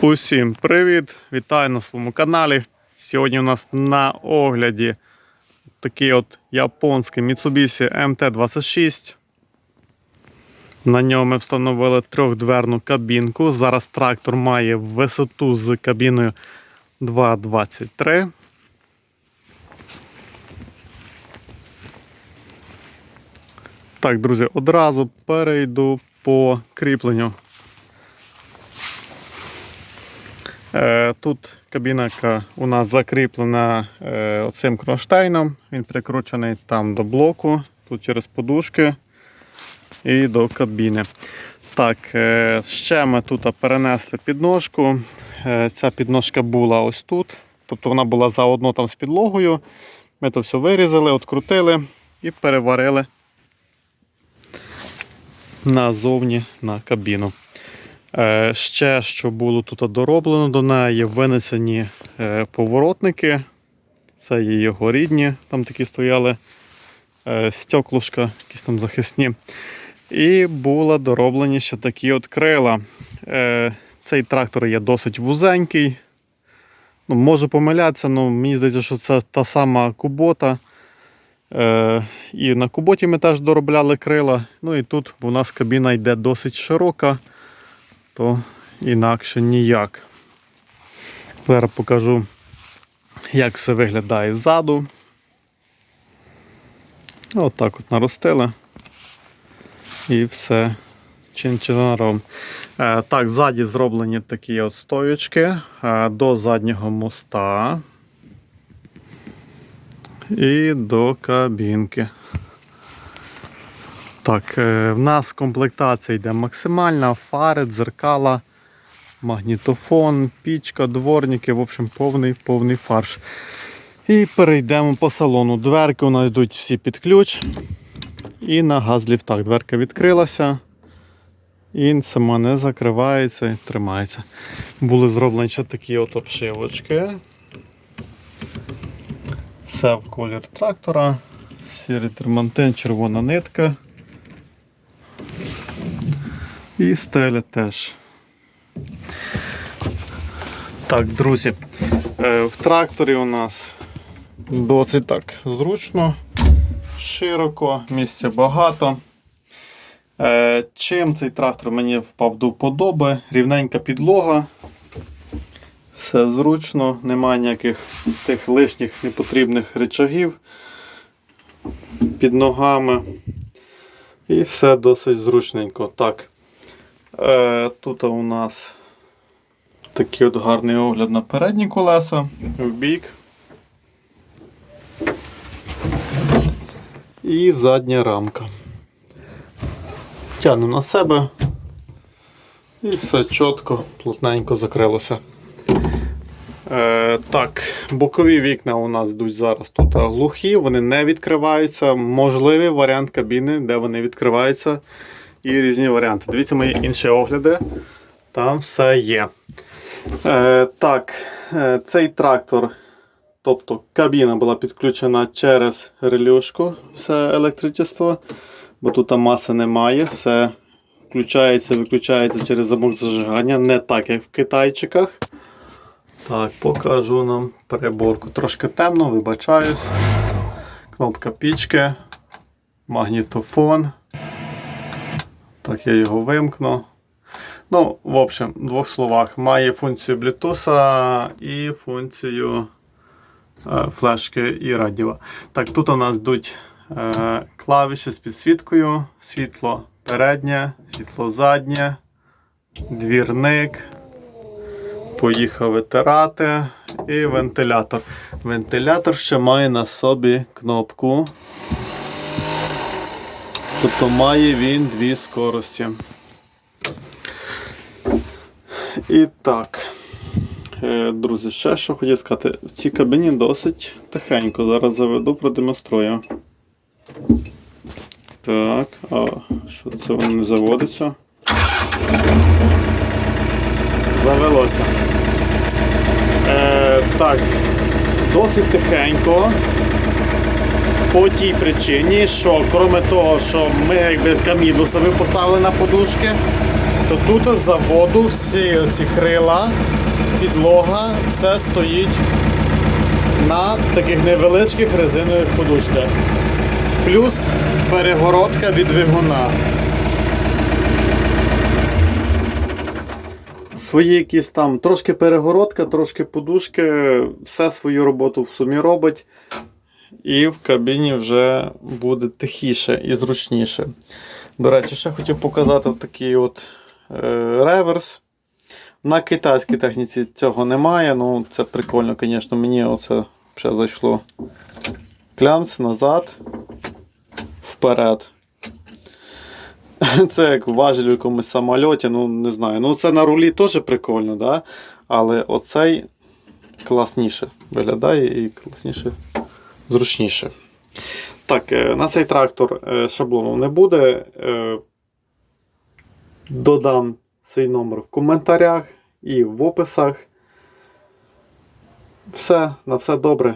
Усім привіт! Вітаю на своєму каналі. Сьогодні у нас на огляді такий от японський Mitsubishi MT26. На ньому ми встановили трьохдверну кабінку. Зараз трактор має висоту з кабіною 2,23. Так, друзі, одразу перейду по кріпленню. Е, Тут кабіна у нас закріплена е, оцим кронштейном. Він прикручений там до блоку, тут через подушки і до кабіни. Так, е, ще ми тут перенесли підножку. Е, Ця підножка була ось тут. Тобто вона була заодно там з підлогою. Ми то все вирізали, открутили і переварили назовні на кабіну. Е, Ще що було тут дороблено до неї, винесені е, поворотники. Це є його рідні, там такі стояли е, стеклушка, якісь там захисні. І були дороблені ще такі от крила. Цей трактор є досить вузенький. Ну, можу помилятися, але мені здається, що це та сама кубота. Е, і на куботі ми теж доробляли крила. Ну і тут у нас кабіна йде досить широка то інакше ніяк. Зараз покажу, як все виглядає ззаду. Отак от наростили. І все чинчинаром. Е, так, ззаді зроблені такі от стоючки е, до заднього моста і до кабінки. Так, е, в нас комплектація йде максимальна, фари, дзеркала, магнітофон, пічка, дворники, в общем, повний повний фарш. І перейдемо по салону. Дверки у нас йдуть всі під ключ. І на газ ліфтах. Дверка відкрилася. І сама не закривається і тримається. Були зроблені ще такі от обшивочки. Все в колір трактора. Сірий термантин, червона нитка. І стеля теж. Так, друзі, е, в тракторі у нас досить так зручно, широко, місця багато. Е, Чим цей трактор мені впав до вподоби, рівненька підлога. Все зручно, немає ніяких тих лишніх непотрібних речагів під ногами. І все досить зручненько. Так. Е, Тут у нас такий от гарний огляд на передні колеса, в бік. І задня рамка. Тягнемо на себе. І все чітко, плотненько закрилося. Е, так, бокові вікна у нас йдуть зараз тут глухі, вони не відкриваються. Можливий варіант кабіни, де вони відкриваються. І різні варіанти. Дивіться мої інші огляди. Там все є. Е, так, е, цей трактор, тобто кабіна була підключена через релюшку, все електричество, бо тут маси немає. Все включається, виключається через замок зажигання, не так, як в китайчиках. Так, покажу нам переборку. Трошки темно, вибачаюсь. Кнопка пічки, магнітофон. Так, я його вимкну. Ну, в общем, в двох словах, має функцію Bluetooth і функцію е, флешки і радіо. Так, тут у нас йдуть е, клавіші з підсвіткою, світло переднє, світло заднє, двірник. Поїхав витирати і вентилятор. Вентилятор ще має на собі кнопку. Тобто має він дві скорості. І так, е, друзі, ще що хотів сказати, в цій кабіні досить тихенько. Зараз заведу, продемонструю. Так, а що це воно не заводиться? Завелося. Е, так, досить тихенько. По тій причині, що крім того, що ми якби каміну собі поставили на подушки, то тут з заводу всі оці крила, підлога, все стоїть на таких невеличких резинових подушках. Плюс перегородка від двигуна. Свої якісь там трошки перегородка, трошки подушки, все свою роботу в сумі робить. І в кабіні вже буде тихіше і зручніше. До речі, ще хотів показати такий от е, реверс. На китайській техніці цього немає. Ну, це прикольно, звісно, мені оце ще зайшло. Клямс назад, вперед. Це як важіль в якомусь самольоті, ну не знаю. Ну це на рулі теж прикольно, да? але оцей класніше виглядає і класніше, зручніше. Так, е, на цей трактор е, шаблону не буде. Е, Додам свій номер в коментарях і в описах. Все, на все добре.